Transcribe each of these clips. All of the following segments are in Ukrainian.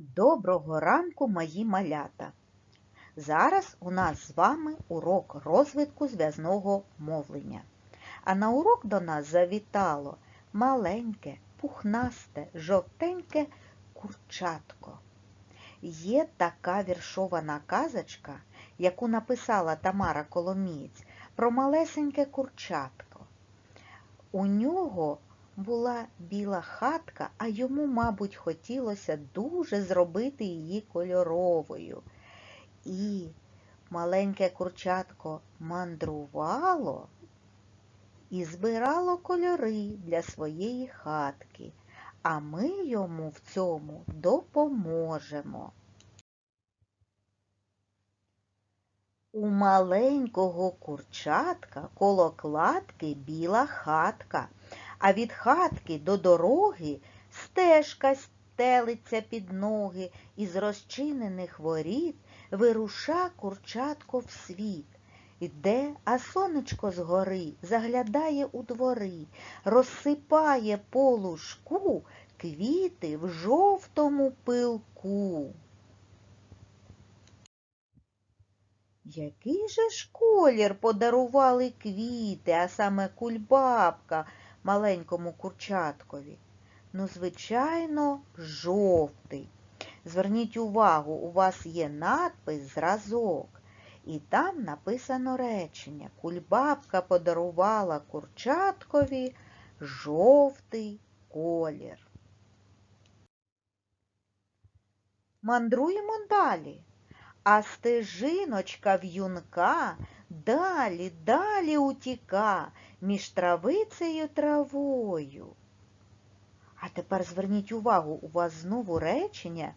Доброго ранку, мої малята! Зараз у нас з вами урок розвитку зв'язного мовлення. А на урок до нас завітало маленьке, пухнасте, жовтеньке курчатко. Є така віршована казочка, яку написала Тамара Коломієць про малесеньке курчатко. У нього була біла хатка, а йому, мабуть, хотілося дуже зробити її кольоровою. І маленьке курчатко мандрувало і збирало кольори для своєї хатки, а ми йому в цьому допоможемо. У маленького курчатка коло кладки біла хатка, а від хатки до дороги стежка стелиться під ноги, і з розчинених воріт вируша курчатко в світ. Іде, а сонечко згори заглядає у двори, розсипає по лужку квіти в жовтому пилку. Який же ж колір подарували квіти, а саме кульбабка маленькому курчаткові? Ну, звичайно, жовтий. Зверніть увагу, у вас є надпис зразок, і там написано речення. Кульбабка подарувала курчаткові жовтий колір. Мандруємо далі. А стежиночка в'юнка далі, далі утіка між травицею травою. А тепер зверніть увагу, у вас знову речення,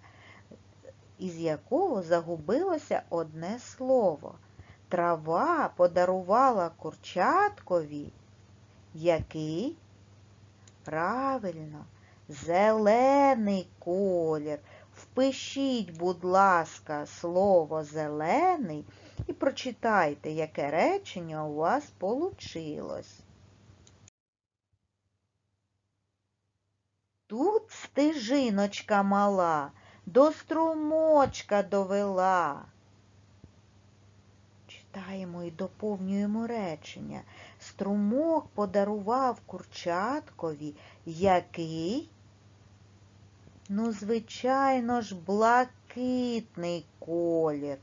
із якого загубилося одне слово. Трава подарувала курчаткові. Який? Правильно, зелений колір. Впишіть, будь ласка, слово зелений і прочитайте, яке речення у вас получилось. Тут стежиночка мала, до струмочка довела. Читаємо і доповнюємо речення. Струмок подарував курчаткові який? Ну, звичайно ж, блакитний колір.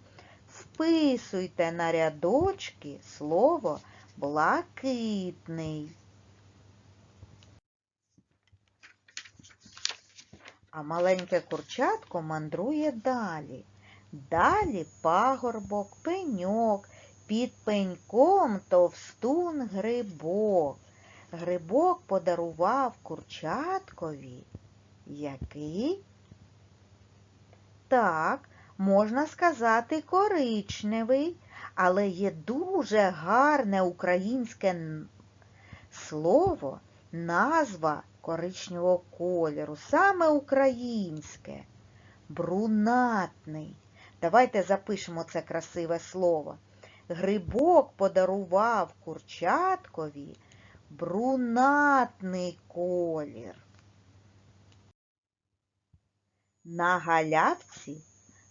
Вписуйте на рядочки слово блакитний. А маленьке курчатко мандрує далі. Далі пагорбок, пеньок, під пеньком товстун грибок. Грибок подарував курчаткові. Який? Так, можна сказати коричневий, але є дуже гарне українське слово, назва коричневого кольору, саме українське, брунатний. Давайте запишемо це красиве слово. Грибок подарував курчаткові брунатний колір. На галявці,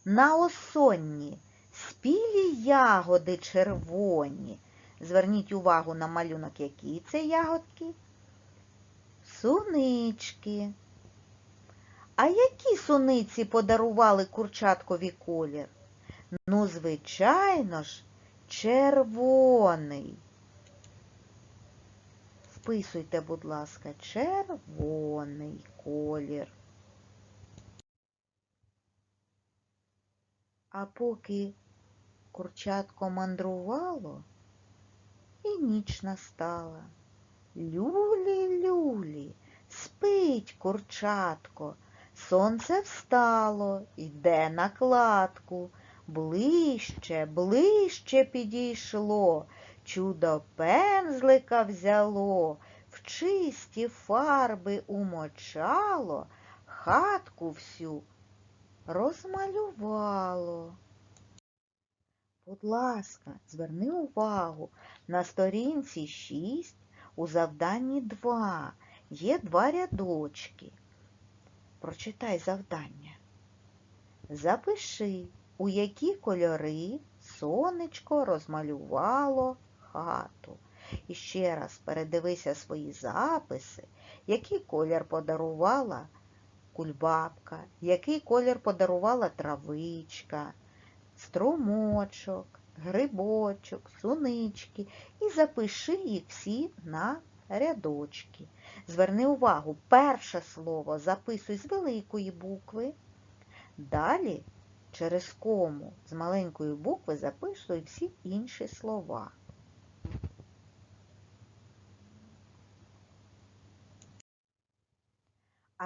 на осонні, спілі ягоди червоні. Зверніть увагу на малюнок, які це ягодки. Сунички. А які суниці подарували курчаткові колір? Ну, звичайно ж, червоний. Вписуйте, будь ласка, червоний колір. А поки курчатко мандрувало, і ніч настала. Люлі, люлі, спить курчатко, сонце встало, йде на кладку, ближче, ближче підійшло, чудо пензлика взяло, в чисті фарби умочало, хатку всю розмалювало. Будь ласка, зверни увагу, на сторінці 6 у завданні 2 є два рядочки. Прочитай завдання. Запиши, у які кольори сонечко розмалювало хату. І ще раз передивися свої записи, який колір подарувала кульбабка, який колір подарувала травичка, струмочок, грибочок, сунички і запиши їх всі на рядочки. Зверни увагу, перше слово записуй з великої букви, далі через кому з маленької букви записуй всі інші слова.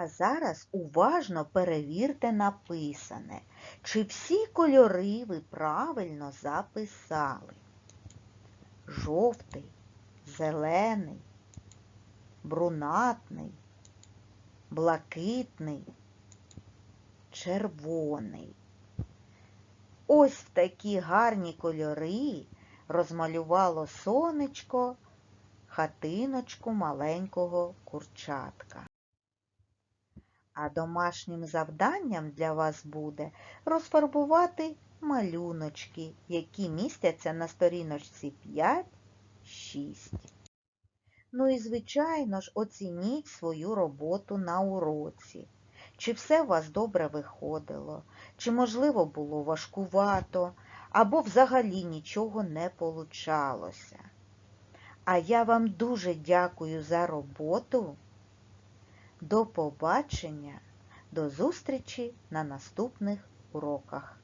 А зараз уважно перевірте написане, чи всі кольори ви правильно записали. Жовтий, зелений, брунатний, блакитний, червоний. Ось в такі гарні кольори розмалювало сонечко хатиночку маленького курчатка. А домашнім завданням для вас буде розфарбувати малюночки, які містяться на сторіночці 5-6. Ну і, звичайно ж, оцініть свою роботу на уроці. Чи все у вас добре виходило, чи, можливо, було важкувато, або взагалі нічого не получалося. А я вам дуже дякую за роботу. До побачення, до зустрічі на наступних уроках.